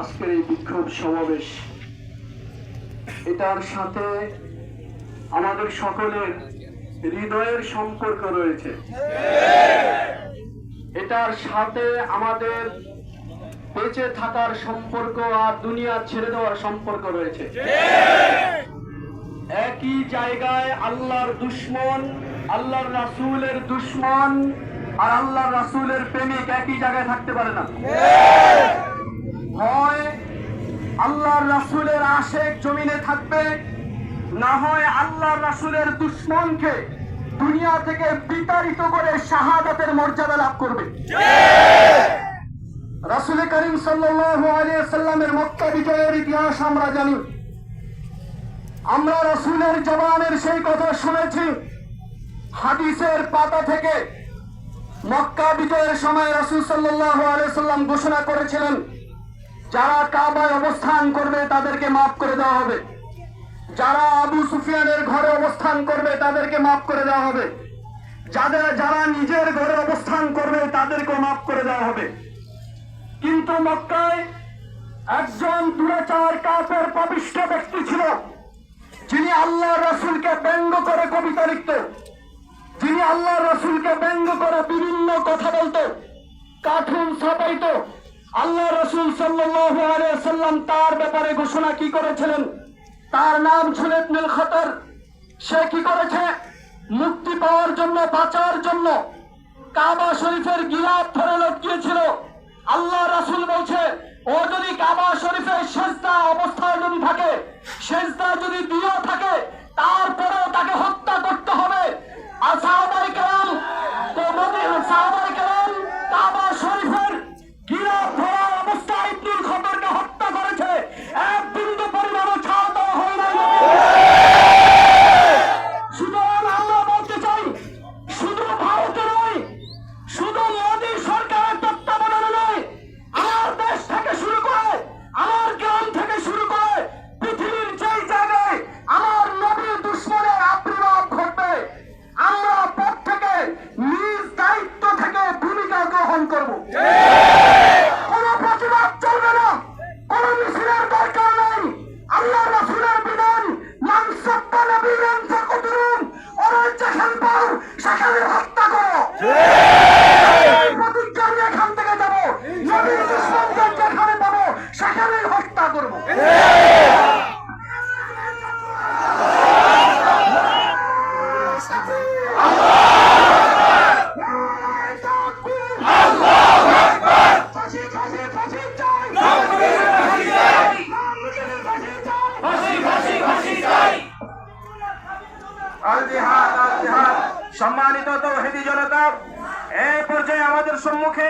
আজকের এই বিক্ষোভ সমাবেশ, এটার সাথে আমাদের সকলের হৃদয়ের সম্পর্ক রয়েছে। এটার সাথে আমাদের বেঁচে থাকার সম্পর্ক আর দুনিয়া ছেড়ে দেওয়ার সম্পর্ক রয়েছে। একই জায়গায় আল্লাহর দুশ্মন, আল্লাহর রাসুলের দুশ্মন আর আল্লাহর রাসূলের প্রেমিক একই জায়গায় থাকতে পারে না। হয় আল্লাহর রাসূলের আশেক জমিনে থাকবে, না হয় আল্লাহর রাসূলের দুশ্মনকে দুনিয়া থেকে বিতাড়িত করে শাহাদাতের মর্যাদা লাভ করবে। রাসূল করিম সাল্লামের মক্কা বিজয়ের ইতিহাস আমরা জানি। আমরা রসুলের জবানের সেই কথা শুনেছি। হাদিসের পাতা থেকে মক্কা বিজয়ের সময় রসুল সাল্লাহ আলাইসাল্লাম ঘোষণা করেছিলেন, যারা কাবায় অবস্থান করবে তাদেরকে মাফ করে দেওয়া হবে। যারা আবু সুফিয়ানের ঘরে অবস্থান করবে তাদেরকে মাফ করে দেওয়া হবে। যাদের, যারা নিজের ঘরে অবস্থান করবে তাদেরকেও মাফ করে দেওয়া হবে। কিন্তু মক্কায় একজন দুরাচার কাপের পাপিষ্ঠ ব্যক্তি ছিল, যিনি আল্লাহ রসুলকে ব্যঙ্গ করে কবিতা লিখত রসুলকে ব্যঙ্গ করে বিভিন্ন কথা বলতো? কার্টুন ছাপাইত। আল্লাহ রসুল সাল্লাম তার ব্যাপারে ঘোষণা কি করেছিলেন? তার নাম ছিল খতর। সে কি করেছে? মুক্তি পাওয়ার জন্য, বাঁচার জন্য কাবা শরীফের গিলাপ ধরে লটকিয়েছিল। আল্লাহ রাসূল বলছে, ও যদি কাবা শরীফের সেজদা অবস্থায় যদি থাকে, সেজদা যদি দিয়েও নবীন ফকুতুরুন ওরা যেখান হত্যা করো। সম্মানিত তৌহিদি জনতা এই পর্যায়ে আমাদের সম্মুখে